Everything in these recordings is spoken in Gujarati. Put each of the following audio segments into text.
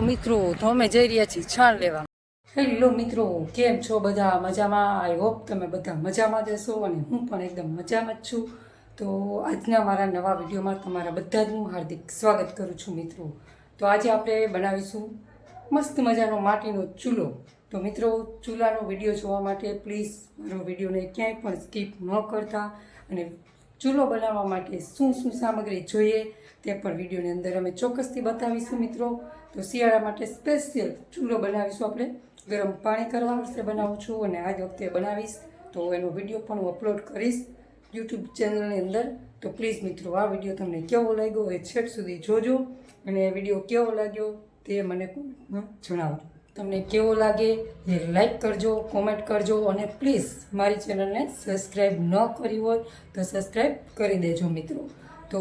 મિત્રો તો અમે જઈ રહ્યા છીએ છાણ લેવા. હેલો મિત્રો, કેમ છો બધા? મજામાં? આઈ હોપ તમે બધા મજામાં જ હશો અને હું પણ એકદમ મજામાં જ છું. તો આજના મારા નવા વિડીયોમાં તમારા બધા જ હું હાર્દિક સ્વાગત કરું છું મિત્રો. તો આજે આપણે બનાવીશું મસ્ત મજાનો માટીનો ચૂલો. તો મિત્રો, ચૂલાનો વીડિયો જોવા માટે પ્લીઝ મારો વિડીયોને ક્યાંય પણ સ્કીપ ન કરતા અને ચૂલો બનાવવા માટે શું શું સામગ્રી જોઈએ તે પણ વિડીયોની અંદર અમે ચોક્કસથી બતાવીશું મિત્રો. તો શિયાળા માટે સ્પેશિયલ ચૂલો બનાવીશું આપણે. ગરમ પાણી કરવા વર્ષે બનાવું છું અને આજ વખતે બનાવીશ. તો એનો વીડિયો પણ હું અપલોડ કરીશ યુટ્યુબ ચેનલની અંદર. તો પ્લીઝ મિત્રો, આ વીડિયો તમને કેવો લાગ્યો એ છેક સુધી જોજો. અને વીડિયો કેવો લાગ્યો તે મને જણાવજો. તમને કેવો લાગે એ લાઈક કરજો કોમેન્ટ કરજો અને પ્લીઝ મારી ચેનલને સબસ્ક્રાઈબ ન કરી હોય તો સબસ્ક્રાઈબ કરી દેજો મિત્રો. તો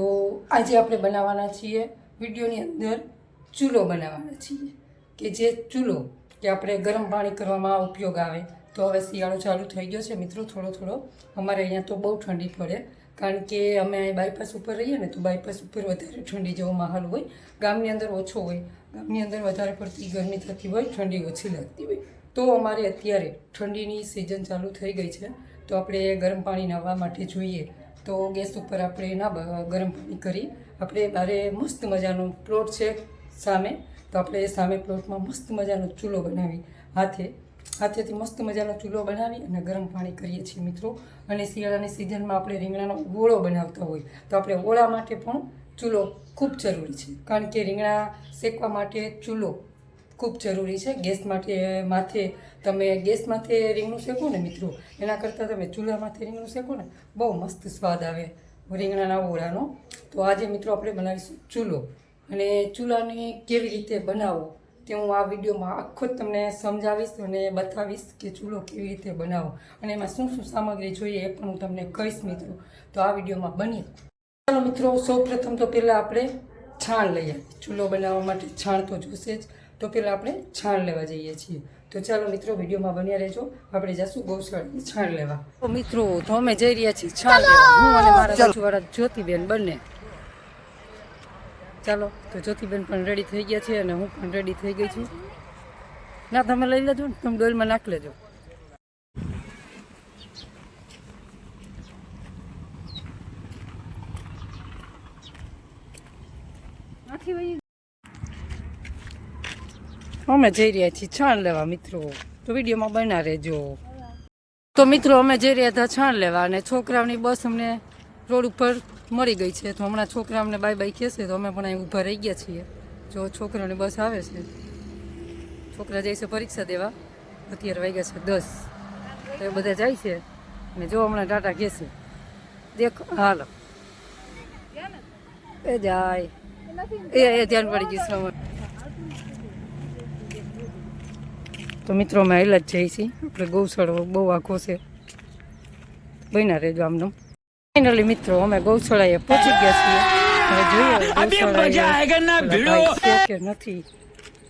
આજે આપણે બનાવવાના છીએ વિડીયોની અંદર ચૂલો બનાવવાના છીએ. કે જે ચૂલો કે આપણે ગરમ પાણી કરવામાં ઉપયોગ આવે. તો હવે શિયાળો ચાલુ થઈ ગયો છે મિત્રો, થોડો થોડો. અમારે અહીંયા તો બહુ ઠંડી પડે. કારણ કે અમે બાયપાસ ઉપર રહીએ ને, તો બાયપાસ ઉપર વધારે ઠંડી જેવો માહોલ હોય. ગામની અંદર ઓછો હોય. ગામની અંદર વધારે પડતી ગરમી થતી હોય, ઠંડી ઓછી લાગતી હોય. તો અમારે અત્યારે ઠંડીની સિઝન ચાલુ થઈ ગઈ છે. તો આપણે ગરમ પાણી નાહવા માટે જોઈએ. તો ગેસ ઉપર આપણે ના ગરમ પાણી કરી. આપણે મારે મસ્ત મજાનો પ્લોટ છે સામે. તો આપણે સામે પ્લોટમાં મસ્ત મજાનો ચૂલો બનાવી હાથે. હાથેથી મસ્ત મજાનો ચૂલો બનાવી અને ગરમ પાણી કરીએ છીએ મિત્રો. અને શિયાળાની સિઝનમાં આપણે રીંગણાનો ઓળો બનાવતા હોય તો આપણે ઓળા માટે પણ ચૂલો ખૂબ જરૂરી છે. કારણ કે રીંગણા શેકવા માટે ચૂલો ખૂબ જરૂરી છે. ગેસ માટે, માથે તમે ગેસ માથે રીંગણું શેકો ને મિત્રો, એના કરતાં તમે ચૂલા માથે રીંગણું શેકો ને બહુ મસ્ત સ્વાદ આવે રીંગણાના ઓળાનો. તો આજે મિત્રો આપણે બનાવીશું ચૂલો. અને ચૂલાને કેવી રીતે બનાવવો તે હું આ વિડીયોમાં આખો જ તમને સમજાવીશ અને બતાવીશ કે ચૂલો કેવી રીતે બનાવો. અને એમાં શું શું સામગ્રી જોઈએ એ પણ હું તમને કહીશ મિત્રો. તો આ વિડીયોમાં બની ચાલો મિત્રો સૌપ્રથમ તો પહેલાં આપણે છાણ લઈ આવીએ ચૂલો બનાવવા માટે છાણ તો જોશે જ. તો પહેલાં આપણે છાણ લેવા જઈએ છીએ. તો ચાલો મિત્રો વિડીયોમાં બન્યા રહેજો. આપણે જશું ગૌશાળાની છાણ લેવા. તો મિત્રો તો અમે જઈ રહ્યા છીએ છાણ લેવા. હું અને મારા બાજુવાળા જ્યોતિબેન બંને. ચાલો તો જ્યોતિબેન પણ રેડી થઈ ગયા છે અને હું પણ રેડી થઈ ગઈ છું. ના તમે લઈ લેજો ને તમે ડોલમાં નાખ લેજો. અમે જઈ રહ્યા છીએ છાણ લેવા મિત્રો. તો વિડીયોમાં બના રહેજો. તો મિત્રો અમે જઈ રહ્યા હતા છાણ લેવા અને છોકરાઓની બસ અમને રોડ ઉપર મળી ગઈ છે. તો હમણાં છોકરા અમને બાય બાય કહેશે તો અમે પણ અહીં ઊભા રહી ગયા છીએ. જો છોકરાઓની બસ આવે છે. છોકરા જાય છે પરીક્ષા દેવા. અત્યારે વાગ્યા છે દસ. તો એ બધા જાય છે. અને જો હમણાં ટાટા કહેશે. દેખ, હાલ. એ જાય. એ એ ધ્યાન પડી ગયું તો મિત્રો અમે આવેલા જ છીએ. આપણે ગૌશાળો બહુ આખો છે. બન્યા રહેજો આમનો. ફાઇનલી મિત્રો અમે ગૌશાળાએ પહોંચી ગયા છીએ હવે જોઈએ કે નથી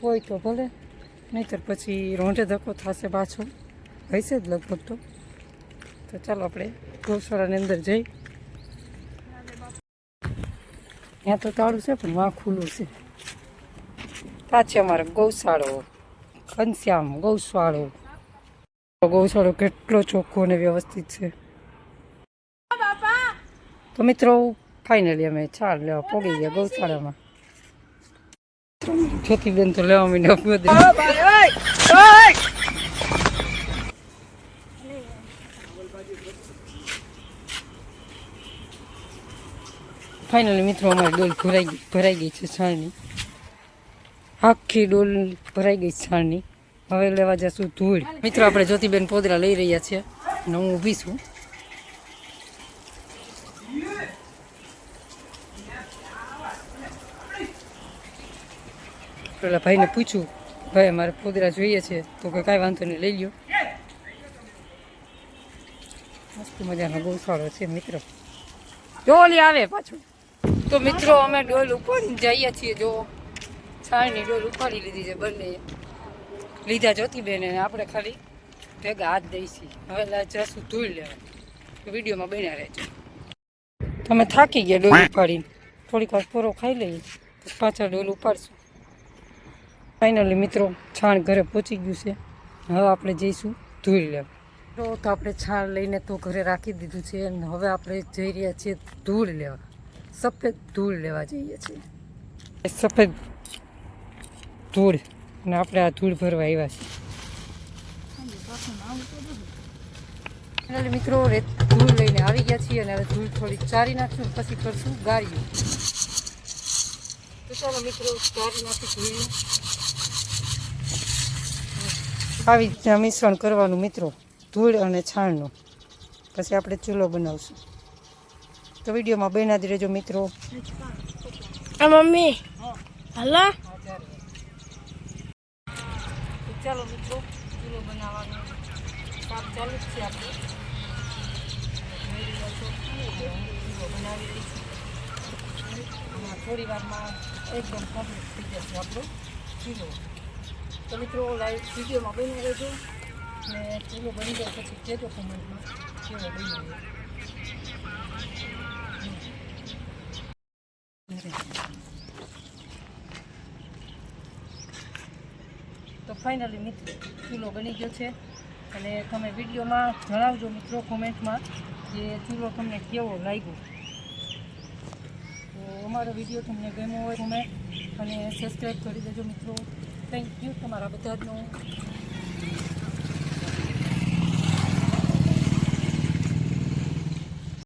હોય તો ભલે નહીતર પછી રોંઢે ધક્કો થશે પાછો હશે જ લગભગ તો તો ચાલો આપણે ગૌશાળાની અંદર જઈ ત્યાં તો તાળું છે પણ વાં ખુલ્લું છે આ છે અમારો ગૌશાળો ઘનશ્યામ ગૌશાળો ગૌશાળો કેટલો ચોખ્ખો અને વ્યવસ્થિત છે તો મિત્રો ફાઇનલી અમે ચાર લેવા પોગી ગયા ગૌશાળામાં જ્યોતિબેન તો લેવા બધી ફાઇનલી મિત્રો અમારી ડોલ ભરાઈ ગઈ ભરાઈ ગઈ છે છાણની. આખી ડોલ ભરાઈ ગઈ છે છાણની. હવે લેવા જશું ધૂળ. મિત્રો આપણે જ્યોતિબેન પોદરા લઈ રહ્યા છીએ અને હું ઊભી છું. પેલા ભાઈને પૂછ્યું ભાઈ, અમારે પોદરા જોઈએ છે, તો કે કાંઈ વાંધો નહીં, લઈ લ્યો. મસ્ત મજાનો ગૌશાળો છે, મિત્રો. ડોલી આવે પાછું. તો મિત્રો, અમે ડોલ ઉપાડી જઈએ છીએ, જો. છાણની ડોલ ઉપાડી લીધી છે બંને લીધા જોતી બેન આપણે ખાલી ભેગા હાથ દઈશી હવે જશું ધોઈ લેવા. વિડીયોમાં બન્યા રહેજો. તમે થાકી ગયા ડોલ ઉપાડીને. થોડીક વાર પૂરો ખાઈ લઈએ પાછા ડોલ ઉપાડશું. ફાઇનલી મિત્રો, છાણ ઘરે પહોંચી ગયું છે. હવે આપણે જઈશું ધૂળ લેવા. તો તો આપણે છાણ લઈને તો ઘરે રાખી દીધું છે અને હવે આપણે જઈ રહ્યા છીએ ધૂળ લેવા. સફેદ ધૂળ લેવા જઈએ છીએ. સફેદ ધૂળ. અને આપણે આ ધૂળ ભરવા આવ્યા છીએ. મિત્રો ધૂળ લઈને આવી ગયા છીએ અને હવે ધૂળ થોડી ચારી નાખશું પછી કરશું ગાળીઓ. તો ચાલો, મિત્રો, ચારી નાખી ધૂળને આવી રીતના મિશ્રણ કરવાનું મિત્રો ધૂળ અને છાણનું. પછી આપણે ચૂલો બનાવશું. તો વિડીયોમાં બનાવી રહેજો મિત્રો. આ મમ્મી. હલો. ચાલો મિત્રો ચૂલો બનાવવાનું કામ ચાલુ છે આપણે ચૂલો બનાવી દઈશું થોડી વારમાં એકદમ કમ્પ્લીટ થઈ જશે આપણો ચૂલો. તો મિત્રો લાઈવ વિડીયોમાં બની રહેજો. ને ચૂલો બની જાય પછી કહેજો કોમેન્ટમાં તો ફાઇનલી મિત્રો, ચૂલો બની ગયો છે. અને તમે વિડીયોમાં જણાવજો મિત્રો કોમેન્ટમાં કે ચૂલો તમને કેવો લાગ્યો. તો અમારો વીડિયો તમને ગમ્યો હોય તમે અને સબસ્ક્રાઈબ કરી દેજો મિત્રો. થેન્ક યુ તમારા બધાનો